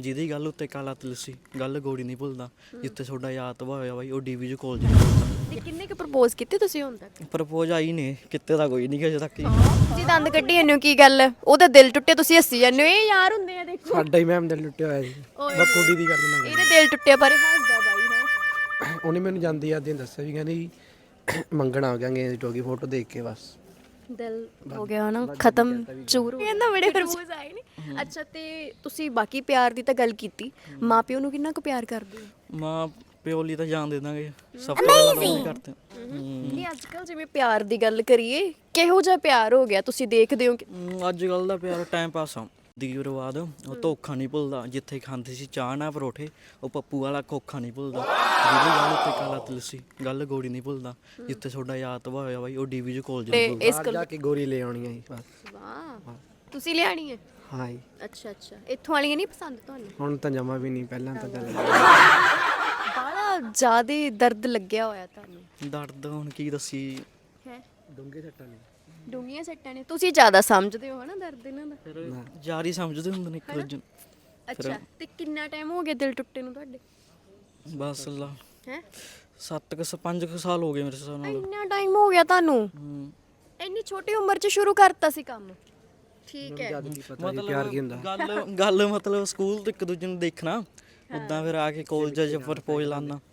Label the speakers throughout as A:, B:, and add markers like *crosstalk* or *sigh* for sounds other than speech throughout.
A: ਜਿਹਦੀ ਗੱਲ ਉੱਤੇ ਕਾਲਾ ਤਿਲ ਸੀ ਗੱਲ ਗੋੜੀ ਨਹੀਂ ਭੁੱਲਦਾ ਜਿੱਥੇ ਤੁਹਾਡਾ ਯਾਦ ਤਬਾਹ ਹੋਇਆ ਬਾਈ ਉਹ ਡੀਵੀ ਚ ਕਾਲਜ
B: ਤੇ ਕਿੰਨੇ ਕੁ ਪ੍ਰਪੋਜ਼ ਕੀਤੇ ਤੁਸੀਂ ਹੁਣ ਤੱਕ?
A: ਪ੍ਰਪੋਜ਼ ਆਈ ਨੇ ਕਿਤੇ ਦਾ ਕੋਈ ਨਹੀਂ ਅਜੇ ਤੱਕ ਹੀ।
B: ਤੁਸੀਂ ਦੰਦ ਕੱਢੀ ਜਾਂਦੇ ਹੋ ਕੀ ਗੱਲ? ਉਹਦਾ ਦਿਲ ਟੁੱਟੇ ਤੁਸੀਂ ਹੱਸੀ ਜਾਂਦੇ ਹੋ ਇਹ ਯਾਰ ਹੁੰਦੇ ਆ ਦੇਖੋ।
C: ਸਾਡਾ ਹੀ ਮੈਮ ਦਿਲ ਟੁੱਟਿਆ ਹੋਇਆ ਜੀ।
B: ਓਏ।
C: ਮੈਂ ਕੁੜੀ ਦੀ ਗੱਲ ਨਾ
B: ਇਹਦੇ ਦਿਲ ਟੁੱਟੇ ਪਰ ਇਹ ਹੱਸਦਾ ਬਾਈ ਹੈ?
C: ਉਹਨੇ ਮੈਨੂੰ ਜਾਂਦੀ ਆ ਦਿਨ ਦੱਸਿਆ ਵੀ ਕਹਿੰਦੀ ਮੰਗਣਾ ਆ ਗਿਆ ਗਈ ਫੋਟੋ ਦੇਖ ਕੇ ਬਸ।
B: ਦਿਲ ਹੋ ਗਿਆ ਨਾ ਖਤਮ ਚੂਰ ਕਹਿੰਦਾ ਬੜੇ ਪ੍ਰਪੋਜ਼ ਆਏ ਨੇ। ਅੱਛਾ ਤੇ ਤੁਸੀਂ ਬਾਕੀ ਪਿਆਰ ਦੀ ਤਾਂ ਗੱਲ ਕੀਤੀ। ਮਾਪਿਓ ਨੂੰ ਕਿੰਨਾ ਕੁ ਪਿਆਰ ਕਰਦੇ ਹੋ?
A: ਮਾਂ ਪਿਓ ਲਈ ਤਾਂ ਜਾਣ ਦੇ ਦਾਂਗੇ। ਸਭ ਤੋਂ ਪਹਿਲਾਂ ਤਾਂ ਉਹੀ ਕਰਦੇ ਹਮ,
B: ਨਹੀਂ ਅੱਜ ਕੱਲ ਜਿਵੇਂ ਪਿਆਰ ਦੀ ਗੱਲ ਕਰੀਏ ਕਿਹੋ ਜਿਹਾ ਪਿਆਰ ਹੋ ਗਿਆ? ਤੁਸੀਂ ਦੇਖਦੇ ਹੋ ਕਿ
A: ਹਮ, ਅੱਜ ਕੱਲ ਦਾ ਪਿਆਰ ਟਾਈਮ ਪਾਸ ਆ। ਦੀ ਬਰਬਾਦ ਉਹ ਧੋਖਾ ਨਹੀਂ ਭੁੱਲਦਾ। ਜਿੱਥੇ ਖਾਂਦੇ ਸੀ ਚਾਹ ਨਾ ਪਰੋਠੇ ਉਹ ਪੱਪੂ ਵਾਲਾ ਕੋਖਾ ਨਹੀਂ ਭੁੱਲਦਾ। ਜਿਹਦੀ ਗੱਲ ਉੱਤੇ ਕਾਲਾ ਤਿਲ ਸੀ ਗੱਲ ਗੋੜੀ ਨਹੀਂ ਭੁੱਲਦਾ। ਜਿੱਥੇ ਤੁਹਾਡਾ ਯਾਦ ਤਬਾਹ ਹੋਇਆ ਬਾਈ ਉਹ ਡੀਵੀ ਚ ਕਾਲਜ
B: ਤੇ ਇਸ
C: ਬਾਹਰ ਜਾ ਕੇ ਗੋਰੀ ਲੈ ਆਉਣੀ ਆ ਜੀ ਬਸ।
B: ਵਾਹ। ਤੁਸੀਂ ਲਿਆਣੀ ਹੈ
C: ਹਾਂ ਜੀ।
B: ਅੱਛਾ ਅੱਛਾ। ਇੱਥੋਂ ਵਾਲੀਆਂ ਨਹੀਂ ਪਸੰਦ ਤੁਹਾਨੂੰ?
C: ਹੁਣ ਤਾਂ ਜਮਾ ਵੀ ਨਹੀਂ ਪਹਿਲਾਂ ਤਾਂ ਚੱਲ
B: ਬੜਾ ਜ਼ਿਆਦਾ ਦਰਦ ਲੱਗਿਆ ਹੋਇਆ ਤੁਹਾਨੂੰ।
A: ਦਰਦ ਹੁਣ ਕੀ ਦੱਸੀ
B: ਹੈ?
C: ਡੂੰਗੇ ਸੱਟਾਂ ਨੇ।
B: ਡੂੰਘੀਆਂ ਸੱਟਾਂ ਨੇ। ਤੁਸੀਂ ਜ਼ਿਆਦਾ ਸਮਝਦੇ ਹੋ ਹਨਾ ਦਰਦ ਇਹਨਾਂ ਦਾ?
A: ਫਿਰ ਜਾਰੀ ਸਮਝਦੇ ਹੁੰਦੇ ਨੇ ਇੱਕ ਦੂਜੇ ਨੂੰ।
B: ਅੱਛਾ ਤੇ ਕਿੰਨਾ ਟਾਈਮ ਹੋ ਗਿਆ ਦਿਲ ਟੁੱਟੇ ਨੂੰ ਤੁਹਾਡੇ?
A: ਬਸ ਲਾ
B: ਹੈ?
A: ਸੱਤ ਕੁ ਸ- ਪੰਜ ਕੁ ਸਾਲ ਹੋ ਗਏ ਮੇਰੇ ਹਿਸਾਬ ਨਾਲ।
B: ਇੰਨਾ ਟਾਈਮ ਹੋ ਗਿਆ ਤੁਹਾਨੂੰ?
A: ਹਮ,
B: ਇੰਨੀ ਛੋਟੀ ਉਮਰ 'ਚ ਸ਼ੁਰੂ ਕਰਤਾ ਸੀ ਕੰਮ। ਠੀਕ ਹੈ।
C: ਜੀ ਪਿਆਰ ਕੀ ਹੁੰਦਾ।
A: ਗੱਲ ਗੱਲ ਮਤਲਬ ਸਕੂਲ ਤੋਂ ਇੱਕ ਦੂਜੇ ਨੂੰ ਦੇਖਣਾ। ਉਦਾਂ ਫਿਰ ਆ ਕੇ ਕਾਲਜ 'ਚ ਪ੍ਰਪੋਜ਼ ਲਾਣਾ
B: ਹਾਂ
A: ਹੂੰ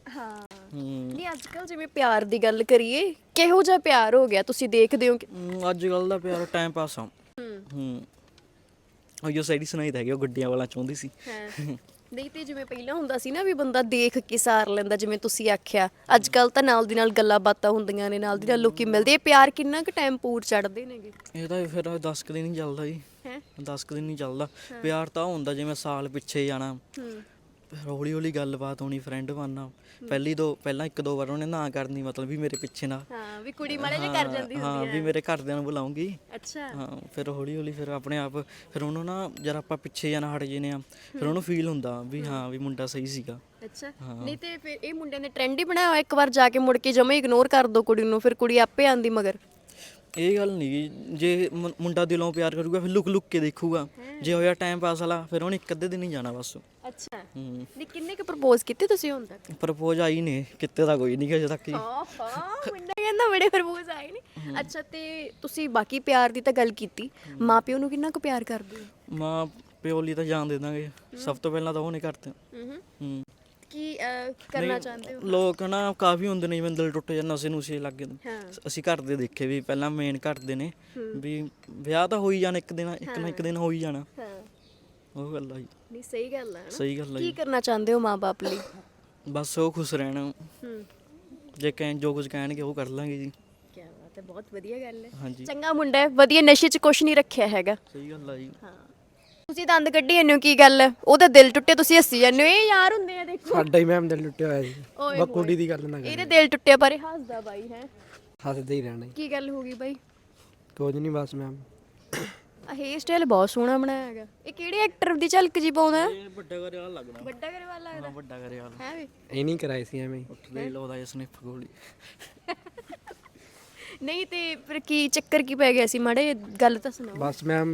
B: ਨਹੀਂ ਅੱਜ ਕੱਲ ਜਿਵੇਂ ਪਿਆਰ ਦੀ ਗੱਲ ਕਰੀਏ ਕਿਹੋ ਜਿਹਾ ਪਿਆਰ ਹੋ ਗਿਆ? ਤੁਸੀਂ ਦੇਖਦੇ ਹੋ ਕਿ
A: ਅੱਜ ਕੱਲ ਦਾ ਪਿਆਰ ਟਾਈਮ ਪਾਸ ਆ।
B: ਹੂੰ।
A: ਹੂੰ। ਉਹ ਜੋ ਸਾਈਡੀ ਸੁਣਾਈ ਤਾਂ ਹੈਗੀ ਉਹ ਗੱਡੀਆਂ ਵਾਲਾ ਚਾਹੁੰਦੀ ਸੀ।
B: ਹਾਂ। ਨਹੀਂ ਤੇ ਜਿਵੇਂ ਪਹਿਲਾਂ ਹੁੰਦਾ ਸੀ ਨਾ ਵੀ ਬੰਦਾ ਦੇਖ ਕੇ ਸਾਰ ਲੈਂਦਾ ਜਿਵੇਂ ਤੁਸੀਂ ਆਖਿਆ ਅੱਜ ਕੱਲ ਤਾਂ ਨਾਲ ਦੀ ਨਾਲ ਗੱਲਾਂ ਬਾਤਾਂ ਹੁੰਦੀਆਂ ਨੇ ਨਾਲ ਦੀ ਨਾਲ ਲੋਕੀ ਮਿਲਦੇ ਇਹ ਪਿਆਰ ਕਿੰਨਾ ਕੁ ਟਾਈਮ ਪੂਰ ਚੜਦੇ ਨੇਗੇ
A: ਇਹ ਤਾਂ ਫਿਰ 10 ਕੁ ਦਿਨ ਹੀ ਚੱਲਦਾ ਜੀ।
B: ਹੈ?
A: 10 ਕੁ ਦਿਨ ਨਹੀਂ ਚੱਲਦਾ। ਪਿਆਰ ਤਾਂ ਉਹ ਹੁੰਦਾ ਜਿਵੇਂ ਸਾਲ ਪਿੱਛੇ ਜਾਣਾ।
B: ਹੂੰ।
A: ਫਿਰ ਹੌਲੀ ਹੌਲੀ ਗੱਲਬਾਤ ਹੋਣੀ ਫਰੈਂਡ ਬਣਨਾ। ਪਹਿਲੀ ਦੋ ਪਹਿਲਾਂ ਇੱਕ ਦੋ ਵਾਰ ਉਹਨੇ ਨਾ ਕਰਨੀ ਮਤਲਬ ਵੀ ਮੇਰੇ ਪਿੱਛੇ ਨਾ।
B: ਹਾਂ ਵੀ ਕੁੜੀ ਮਾੜੇ ਜਿਹਾ ਕਰ ਜਾਂਦੀ
A: ਹਾਂ
B: ਹੁੰਦੀ
A: ਵੀ
B: ਹੈ।
A: ਮੇਰੇ ਘਰਦਿਆਂ ਨੂੰ ਬੁਲਾਉਂਗੀ।
B: ਅੱਛਾ।
A: ਹਾਂ ਫਿਰ ਹੌਲੀ ਹੌਲੀ ਫਿਰ ਆਪਣੇ ਆਪ ਫਿਰ ਉਹਨੂੰ ਨਾ ਜਦ ਆਪਾਂ ਪਿੱਛੇ ਜਾਣਾ ਹਟ ਜਨੇ ਆ ਫਿਰ ਉਹਨੂੰ ਫੀਲ ਹੁੰਦਾ ਵੀ ਹਾਂ ਵੀ ਮੁੰਡਾ ਸਹੀ ਸੀਗਾ।
B: ਅੱਛਾ। ਨਹੀਂ ਤੇ ਫਿਰ ਇਹ ਮੁੰਡਿਆਂ ਨੇ ਟ੍ਰੈਂਡ ਹੀ ਬਣਾਇਆ ਹੋਇਆ ਇੱਕ ਵਾਰ ਜਾ ਕੇ ਮੁੜ ਕੇ ਜਮੇ ਇਗਨੋਰ ਕਰ ਦੋ ਕੁੜੀ ਨੂੰ ਫਿਰ ਕੁੜੀ ਆਪੇ ਆਂਦੀ ਮਗਰ।
A: ਇਹ ਗੱਲ ਨਹੀਂ ਜੇ ਮੁੰ- ਮੁੰਡਾ ਦਿਲੋਂ ਪਿਆਰ ਕਰੂਗਾ ਫਿਰ ਲੁਕ ਲੁਕ ਕੇ ਦੇਖੂਗਾ। ਜੇ ਹੋਇਆ ਟਾਈਮ ਪਾਸ ਵਾਲਾ ਫਿਰ ਉਹਨੇ ਇੱਕ ਅੱਧੇ ਦਿਨ ਹੀ ਜਾਣਾ ਬਸ।
B: ਅੱਛਾ।
A: ਹੂੰ।
B: ਨਹੀਂ ਕਿੰਨੇ ਕੁ ਪ੍ਰਪੋਜ਼ ਕੀਤੇ ਤੁਸੀਂ ਹੁਣ ਤੱਕ?
A: ਪ੍ਰਪੋਜ਼ ਆਈ ਨੇ ਕਿਤੇ ਦਾ ਕੋਈ ਨਹੀਂ ਅਜੇ ਤੱਕ ਹੀ।
B: ਹਾਂ ਹਾਂ ਮੁੰਡਾ ਕਹਿੰਦਾ ਬੜੇ ਪ੍ਰਪੋਜ਼ ਆਏ ਨੇ। ਅੱਛਾ ਤੇ ਤੁਸੀਂ ਬਾਕੀ ਪਿਆਰ ਦੀ ਤਾਂ ਗੱਲ ਕੀਤੀ। ਮਾਪਿਓ ਨੂੰ ਕਿੰਨਾ ਕੁ ਪਿਆਰ ਕਰਦੇ ਹੋ?
A: ਮਾਂ ਪਿਓ ਲਈ ਤਾਂ ਜਾਣ ਦੇ ਦਾਂਗੇ। ਸਭ ਤੋਂ ਪਹਿਲਾਂ ਤਾਂ ਉਹਨੇ ਕਰਦੇ
B: ਹੂੰ।
A: ਹੂੰ।
B: ਕੀ ਅਹ, ਕਰਨਾ ਚਾਹੁੰਦੇ ਹੋ?
A: ਲੋਕ ਨਾ ਕਾਫੀ ਹੁੰਦੇ ਨੇ ਜਿਵੇਂ ਦਿਲ ਟੁੱਟ ਜਾਂਦਾ ਨਸ਼ੇ ਨੁਸ਼ੇ ਲੱਗ ਜਾਂਦੇ।
B: ਹਾਂ।
A: ਅਸੀਂ ਘਰ ਦੇ ਦੇਖੇ ਵੀ ਪਹਿਲਾਂ ਮੇਨ ਘਰ ਦੇ ਨੇ ਵੀ ਵਿਆਹ ਤਾਂ ਹੋਈ ਜਾਣਾ ਇੱਕ ਦਿਨ ਇੱਕ ਨਾ ਇੱਕ ਦਿਨ ਹੋ ਹੀ ਜਾਣਾ।
B: ਹਾਂ।
A: ਉਹ ਗੱਲ ਆ ਜੀ।
B: ਨਹੀਂ ਸਹੀ ਗੱਲ ਹੈ ਨਾ।
A: ਸਹੀ ਗੱਲ ਆ
B: ਕੀ
A: ਜੀ।
B: ਕਰਨਾ ਚਾਹੁੰਦੇ ਹੋ ਮਾਪੇ ਲਈ?
A: ਬਸ ਉਹ ਖੁਸ਼ ਰਹਿਣ।
B: ਹੂੰ।
A: ਜੇ ਕਹਿਣ ਜੋ ਕੁਝ ਕਹਿਣਗੇ ਉਹ ਕਰ ਲਾਂਗੇ ਜੀ।
B: ਕੀ ਬਾਤ ਹੈ ਬਹੁਤ ਵਧੀਆ ਗੱਲ ਹੈ।
A: ਹਾਂਜੀ।
B: ਚੰਗਾ ਮੁੰਡਾ ਹੈ ਵਧੀਆ ਨਸ਼ੇ 'ਚ ਕੁਛ ਨਹੀਂ ਰੱਖਿਆ ਹੈਗਾ।
A: ਸਹੀ ਗੱਲ ਆ ਜੀ।
B: ਹਾਂ। ਤੁਸੀਂ ਦੰਦ ਕੱਢੀ ਜਾਂਦੇ ਹੋ ਕੀ ਗੱਲ? ਉਹਦਾ ਦਿਲ ਟੁੱਟੇ ਤੁਸੀਂ ਹੱਸੀ ਜਾਂਦੇ ਹੋ। ਇਹ ਯਾਰ ਹੁੰਦੇ ਆ ਦੇਖੋ।
C: ਸਾਡਾ ਹੀ ਮੈਮ ਦਿਲ ਟੁੱਟਿਆ ਹੋਇਆ ਜੀ।
B: ਓਏ
C: ਕੁੜੀ ਦੀ ਗੱਲ ਨਾ
B: ਇਹਦੇ ਦਿਲ ਟੁੱਟੇ ਪਰ ਇਹ ਹੱਸਦਾ ਬਾਈ ਹੈ।
C: ਹੱਸਦੇ ਹੀ ਰਹਿਣਾ ਜੀ।
B: ਕੀ ਗੱਲ ਹੋ ਗਈ ਬਾਈ?
C: ਕੁਝ ਨਹੀਂ ਬਸ ਮੈਮ
B: ਆ ਹੇਅਰ ਸਟਾਈਲ ਬਹੁਤ ਸੋਹਣਾ ਬਣਾਇਆ ਹੈਗਾ। ਇਹ ਕਿਹੜੇ ਐਕਟਰ ਦੀ ਝਲਕ ਜੀ ਪਾਉਂਦਾ? ਹੈ?
A: ਇਹ ਵੱਡਾ ਕਰਿਆ ਲੱਗਦਾ।
B: ਵੱਡਾ ਘਰ ਵਾਲਾ ਲੱਗਦਾ
A: ਵੱਡਾ ਕਰਿਆ
B: ਹੈ ਵੀ?
C: ਇਹ ਨਹੀਂ ਕਰਾਏ ਸੀ ਐਵੇਂ। ਹੀ।
A: ਹੀ ਲਾਉਂਦਾ ਇਸ ਸਨਿਫ ਗੋਲੀ।
B: ਨਹੀਂ ਤੇ ਫਿਰ ਕੀ ਚੱਕਰ ਕੀ ਪੈ ਗਿਆ ਸੀ? ਮਾੜੇ ਗੱਲ ਤਾਂ ਸੁਣਾਓ।
C: ਬਸ ਮੈਮ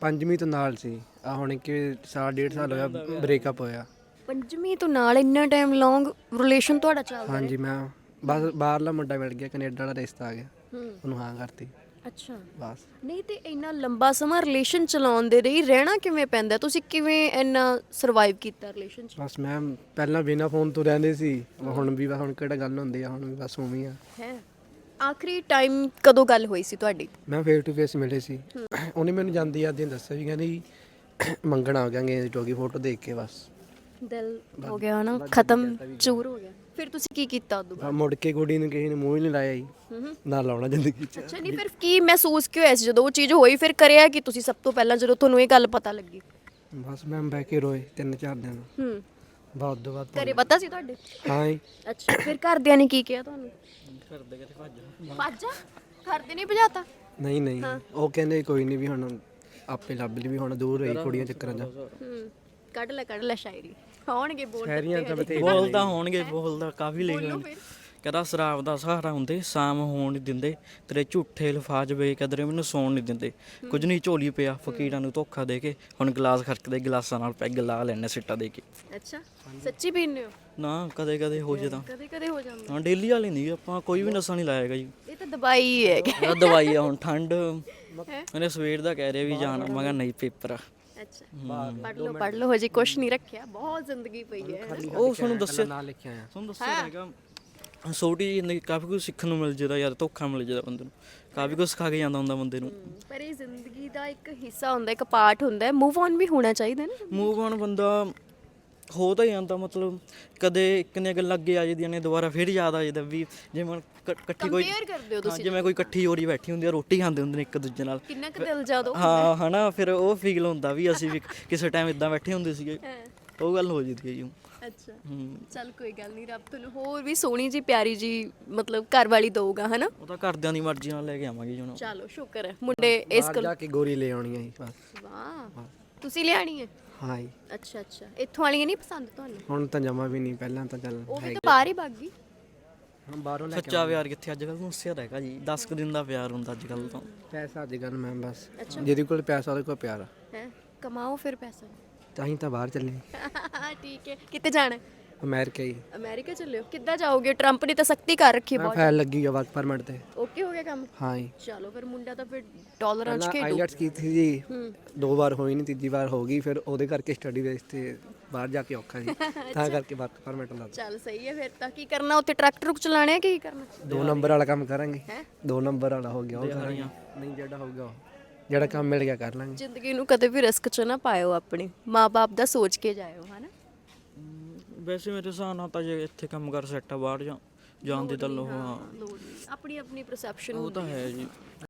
C: ਪੰਜਵੀਂ ਤੋਂ ਨਾਲ ਸੀ। ਆ ਹੁਣ ਕਿ ਸਾਲ ਡੇਢ ਸਾਲ ਹੋਇਆ ਬ੍ਰੇਕਅਪ ਹੋਇਆ।
B: ਪੰਜਵੀਂ ਤੋਂ ਨਾਲ ਇੰਨਾ ਟਾਈਮ ਲੌਂਗ ਰਿਲੇਸ਼ਨ ਤੁਹਾਡਾ ਚੱਲਦਾ
C: ਹਾਂਜੀ ਮੈਂ ਬਸ ਬਾਹਰਲਾ ਮੁੰਡਾ ਮਿਲ ਗਿਆ ਕੈਨੇਡਾ ਵਾਲਾ ਰਿਸ਼ਤਾ ਆ ਗਿਆ। ਉਹਨੂੰ ਹਾਂ ਕਰਤੀ।
B: ਅੱਛਾ।
C: ਬਸ।
B: ਨਹੀਂ ਤੇ ਇੰਨਾ ਲੰਬਾ ਸਮਾਂ ਰਿਲੇਸ਼ਨ ਚਲਾਉਣ ਦੇ ਰਹੀ ਰਹਿਣਾ ਕਿਵੇਂ ਪੈਂਦਾ? ਤੁਸੀਂ ਕਿਵੇਂ ਇੰਨਾ ਸਰਵਾਈਵ ਕੀਤਾ ਰਿਲੇਸ਼ਨ ਚ?
C: ਬਸ ਮੈਮ ਪਹਿਲਾਂ ਬਿਨਾ ਫੋਨ ਤੋਂ ਰਹਿੰਦੇ ਸੀ ਹੁਣ ਵੀ ਬਸ ਹੁਣ ਕਿਹੜਾ ਗੱਲ ਹੁੰਦੀ ਆ ਹੁਣ ਵੀ ਬਸ ਉਵੇਂ ਆ।
B: ਹੈ। ਆਖਰੀ ਟਾਈਮ ਕਦੋਂ ਗੱਲ ਹੋਈ ਸੀ ਤੁਹਾਡੀ?
C: ਮੈਂ ਫੇਸ ਟੂ ਫੇਸ ਮਿਲੇ ਸੀ। ਉਹਨੇ ਮੈਨੂੰ ਜਾਂਦੀ ਆ ਦਿਨ ਦੱਸਿਆ ਵੀ ਕਹਿੰਦੀ ਮੰਗਣਾ ਆ ਹੋ ਗਈ ਫੋਟੋ ਦੇਖ ਕੇ ਬਸ।
B: ਦਿਲ ਹੋ ਗਿਆ ਨਾ ਖਤਮ ਚੂਰ ਹੋ ਗਿਆ। ਫਿਰ ਤੁਸੀਂ ਕੀ ਕੀਤਾ ਉਦੋਂ ਬਾਅਦ?
C: ਮੁੜ ਕੇ ਕੁੜੀ ਨੂੰ ਕਿਸੇ ਨੇ ਮੂੰਹ ਹੀ ਨਹੀਂ ਲਾਇਆ ਜੀ। ਨਾ ਲਾਉਣਾ ਜ਼ਿੰਦਗੀ 'ਚ।
B: ਅੱਛਾ ਨਹੀਂ ਫਿਰ ਕੀ ਮਹਿਸੂਸ ਕਿਉਂ ਹੋਇਆ ਸੀ? ਜਦੋਂ ਉਹ ਚੀਜ਼ ਹੋਈ ਫਿਰ ਕਰਿਆ ਕਿ ਤੁਸੀਂ ਸਭ ਤੋਂ ਪਹਿਲਾਂ ਜਦੋਂ ਤੁਹਾਨੂੰ ਇਹ ਗੱਲ ਪਤਾ ਲੱਗੀ?
C: ਬਸ ਮੈਂ ਬਹਿ ਕੇ ਰੋਏ ਤਿੰਨ ਚਾਰ ਦਿਨ।
B: ਹੂੰ।
C: ਬਹੁਤ ਤੋਂ ਬਾਅਦ
B: ਘਰੇ ਪਤਾ ਸੀ ਤੁਹਾਡੇ?
C: ਹਾਂ ਜੀ।
B: ਅੱਛਾ ਫਿਰ ਘਰਦਿਆਂ ਨੇ ਕੀ ਕਿਹਾ ਤੁਹਾਨੂੰ?
A: ਕਰਦੇ ਕਿਤੇ ਭੱਜ
B: ਭੱਜ ਘਰਦੇ ਨਹੀਂ ਭਜਾਤਾ?
C: ਨਹੀਂ ਨਹੀਂ। ਉਹ ਕਹਿੰਦੇ ਕੋਈ ਨਹੀਂ ਵੀ ਹੁਣ ਆਪੇ ਲੱਭ ਲਈ ਵੀ ਹੁਣ ਦੂਰ ਰਹੀ ਕੁੜੀਆਂ ਚੱਕਰਾਂ 'ਚ।
B: ਹੂੰ ਕੱਢ ਲੈ ਕੱਢ ਲੈ ਸ਼ਾਇਰੀ। ਹੋਣਗੇ ਬੋਲ
C: ਤਾਂ
A: ਬੋਲਦਾ ਹੋਣਗੇ ਬੋਲਦਾ ਕਾਫੀ ਲਿਖ ਕਹਿੰਦਾ ਸ਼ਰਾਬ ਦਾ ਸਹਾਰਾ ਹੁੰਦੇ ਸ਼ਾਮ ਹੋਣ ਨਹੀਂ ਦਿੰਦੇ ਤੇਰੇ ਝੂਠੇ ਲਫਾਜ਼ ਵੇ ਕਦਰੇ ਮੈਨੂੰ ਸੌਣ ਨਹੀਂ ਦਿੰਦੇ। ਕੁਝ ਨਹੀਂ ਝੋਲੀ ਪਿਆ ਫਕੀਰਾਂ ਨੂੰ ਧੋਖਾ ਦੇ ਕੇ ਹੁਣ ਗਲਾਸ ਖਰਕਦੇ ਗਲਾਸਾਂ ਨਾਲ ਪੈਗ ਲਾ ਲੈਣੇ ਸਿੱਟਾ ਦੇ ਕੇ।
B: ਅੱਛਾ ਸੱਚੀ ਪੀਂਦੇ ਹੋ?
A: ਨਾ ਕਦੇ ਕਦੇ ਹੋ ਜਦਾ
B: ਕਦੇ ਕਦੇ ਹੋ ਜਾਂਦਾ।
A: ਹਾਂ ਡੇਲੀ ਵਾਲੀ ਨਹੀਂ ਆਪਾਂ ਕੋਈ ਵੀ ਨਸ਼ਾ ਨਹੀਂ ਲਾਏਗਾ ਜੀ।
B: ਇਹ ਤਾਂ ਦਵਾਈ ਹੈ
A: ਇਹ ਦਵਾਈ ਆ ਹੁਣ ਠੰਡ। ਇਹਨੇ ਸਵੇਰ ਦਾ ਕਹਿ ਰਿਹਾ ਵੀ ਜਾਣਾ ਮੈਂ ਕਿਹਾ ਨਹੀਂ ਪੇਪਰ। ਆ
B: ਅੱਛਾ ਪੜ ਲਓ ਪੜ ਲਓ ਹਜੇ ਕੁਛ ਨਹੀਂ ਰੱਖਿਆ ਬਹੁਤ ਜ਼ਿੰਦਗੀ ਪਈ ਹੈ।
A: ਉਹ ਤੁਹਾਨੂੰ ਦੱਸਿਆ
C: ਨਾਲ ਲਿਖਿਆ ਆ
A: ਤੁਹਾਨੂੰ ਦੱਸਿਆ ਹੈਗਾ। ਛੋਟੀ ਜਿਹੀ ਜ਼ਿੰਦਗੀ ਕਾਫੀ ਕੁਝ ਸਿੱਖਣ ਨੂੰ ਮਿਲ ਜਾਂਦਾ ਯਾਰ ਧੋਖਾ ਮਿਲ ਜਾਂਦਾ ਬੰਦੇ ਨੂੰ। ਕਾਫੀ ਕੁਝ ਸਿਖਾ ਕੇ ਜਾਂਦਾ ਹੁੰਦਾ ਬੰਦੇ ਨੂੰ।
B: ਪਰ ਇਹ ਜ਼ਿੰਦਗੀ ਦਾ ਇੱਕ ਹਿੱਸਾ ਹੁੰਦਾ ਇੱਕ ਪਾਰਟ ਹੁੰਦਾ ਮੂਵ ਔਨ ਵੀ ਹੋਣਾ ਚਾਹੀਦਾ ਨਾ।
A: ਮੂਵ ਔਨ ਬੰਦਾ ਹੋ ਤਾਂ ਜਾਂਦਾ ਮਤਲਬ ਕਦੇ ਇੱਕ ਨੇ ਗੱਲਾਂ ਅੱਗੇ ਆ ਜਾਂਦੀਆਂ ਨੇ ਦੁਬਾਰਾ ਫਿਰ ਯਾਦ ਆ ਜਾਂਦਾ ਵੀ ਜਿਵੇਂ ਇਕੱਠੀ ਕੋਈ
B: ਕੰਪੇਅਰ ਕਰਦੇ ਹੋ
A: ਹਾਂ, ਜਿਵੇਂ ਕੋਈ ਇਕੱਠੀ ਹੋਰੀ ਬੈਠੀ ਹੁੰਦੀ ਆ ਰੋਟੀ ਖਾਂਦੇ ਹੁੰਦੇ ਨੇ ਇੱਕ ਦੂਜੇ ਨਾਲ।
B: ਕਿੰਨਾ ਕੁ ਦਿਲ ਜਾਦੋ
A: ਹਾਂ ਹਨਾ ਫਿਰ ਉਹ ਫੀਲ ਹੁੰਦਾ ਵੀ ਅਸੀਂ ਵੀ *laughs* ਕਿਸੇ ਟਾਈਮ ਇਦਾਂ ਬੈਠੇ ਹੁੰਦੇ ਸੀਗੇ। ਉਹ ਗੱਲ ਹੋ ਜਾਂਦੀ ਹੈ ਜੀ।
B: ਅੱਛਾ।
A: ਹੂੰ।
B: ਚੱਲ ਕੋਈ ਗੱਲ ਨਹੀਂ ਰੱਬ ਤੁਹਾਨੂੰ ਹੋਰ ਵੀ ਸੋਹਣੀ ਜੀ ਪਿਆਰੀ ਜੀ ਮਤਲਬ ਘਰ ਵਾਲੀ ਦਊਗਾ ਹਨਾ?
A: ਉਹ ਤਾਂ ਘਰਦਿਆਂ ਦੀ ਮਰਜ਼ੀ ਨਾਲ ਲੈ ਕੇ ਆਵਾਂਗੇ ਜੀ ਹੁਣ।
B: ਚਲੋ ਸ਼ੁਕਰ ਹੈ। ਮੁੰਡੇ ਇਸ
C: ਬਾਹਰ
B: ਕੋਲ
C: ਜਾ ਕੇ ਗੋਰੀ ਲੈ ਆਉਣੀ ਆ ਜੀ ਬਸ।
B: ਵਾਹ। ਤੁਸੀਂ ਲਿਆਣੀ ਹੈ?
C: ਹਾਂ ਜੀ।
B: ਅੱਛਾ ਅੱਛਾ। ਇੱਥੋਂ ਵਾਲੀਆਂ ਨਹੀਂ ਪਸੰਦ ਤੁਹਾਨੂੰ?
C: ਹੁਣ ਤਾਂ ਜਮਾ ਵੀ ਨਹੀਂ ਪਹਿਲਾਂ ਤਾਂ ਚੱਲ
B: ਉਹ ਵੀ ਤਾਂ ਬਾਹਰ ਹੀ ਭੱਗ ਗਈ।
C: ਹੁਣ ਬਾਹਰੋਂ ਲੈ ਕੇ
A: ਸੱਚਾ ਪਿਆਰ ਕਿੱਥੇ ਅੱਜ ਕੱਲ ਨੂੰ ਸਿਰ ਹੈਗਾ ਜੀ। 10 ਕੁ ਦਿਨ ਦਾ ਪਿਆਰ ਹੁੰਦਾ ਅੱਜ ਕੱਲ ਤਾਂ।
C: ਪੈਸਾ ਅੱਜ ਕੱਲ ਮੈਂ ਬਸ। ਜਿਹਦੇ ਕੋਲ ਪੈਸਾ ਉਹਦੇ ਕੋਲ ਪਿਆਰ ਆ।
B: ਹੈ? ਕਮਾਓ ਫਿਰ ਪੈਸਾ।
C: ਤਾਂ ਹੀ ਤਾਂ ਬਾਹਰ ਚੱਲੇ *laughs*
B: ਠੀਕ ਹੈ। ਕਿੱਥੇ ਜਾਣਾ ਹੈ?
C: ਅਮਰੀਕਾ ਹੀ।
B: ਅਮਰੀਕਾ ਚੱਲਿਓ। ਕਿੱਦਾਂ ਜਾਓਗੇ? ਟਰੰਪ ਨੇ ਤਾਂ ਸਖਤੀ ਕਰ ਰੱਖੀ ਹੈ
C: ਮੈਂ
B: ਬਹੁਤ।
C: ਫਾਈਲ ਲੱਗੀ ਆ ਵਰਕ ਪਰਮਿਟ ਤੇ।
B: ਓਕੇ ਹੋ ਗਿਆ ਕੰਮ?
C: ਹਾਂ ਜੀ।
B: ਚਲੋ ਫਿਰ ਮੁੰਡਾ ਤਾਂ ਫਿਰ ਡਾਲਰਾਂ ਚ
C: ਪਹਿਲਾਂ
B: ਖੇਡੂ।
C: ਆਈਲੈਟਸ ਕੀਤੀ ਜੀ। ਦੋ ਵਾਰ ਹੋਈ ਨਹੀਂ ਤੀਜੀ ਵਾਰ ਹੋ ਗਈ। ਫਿਰ ਉਹਦੇ ਕਰਕੇ ਸਟੱਡੀ ਬੇਸ ਤੇ ਬਾਹਰ ਜਾ ਕੇ ਔਖਾ ਜੀ *laughs* ਤਾਂ ਕਰਕੇ ਵਰਕ ਪਰਮਿਟ ਲਾ
B: ਚੱਲ ਸਹੀ ਹੈ ਫਿਰ ਤਾਂ। ਕੀ ਕਰਨਾ? ਉੱਥੇ ਟਰੱਕ ਟਰੁਕ ਚਲਾਣੇ ਆ ਕਿ ਕਰਨਾ?
C: ਦੋ ਨੰਬਰ ਵਾਲਾ ਕੰਮ ਕਰਾਂਗੇ।
B: ਹੈਂ?
C: ਦੋ ਨੰਬਰ ਵਾਲਾ ਹੋ ਗਿਆ ਉਹ ਕਰਾਂਗੇ। ਨਹੀਂ ਜਿਹੜਾ ਹੋਊਗਾ ਉਹ। ਜਿਹੜਾ ਕੰਮ ਮਿਲ ਗਿਆ ਕਰ ਲਾਂਗੇ।
B: ਜ਼ਿੰਦਗੀ ਨੂੰ ਕਦੇ ਵੀ ਰਿਸਕ 'ਚ ਨਾ ਪਾਇਓ ਆਪਣੀ। ਮਾਪੇ ਦਾ ਸੋਚ ਕੇ ਜਾਇਓ ਹਨਾ?
A: ਵੈਸੇ ਮੇਰੇ ਹਿਸਾਬ ਨਾਲ ਤਾਂ ਜੇ ਇੱਥੇ ਕੰਮ ਕਰ ਸੈੱਟ ਆ ਬਾਹਰ ਜਾਂ ਜਾਣ ਦੀ ਤਾਂ ਲੋ ਹਾਂ
B: ਲੋੜ ਨਹੀਂ ਆਪਣੀ ਆਪਣੀ ਪਰਸੈਪਸ਼ਨ
A: ਉਹ ਤਾਂ ਹੈ ਜੀ।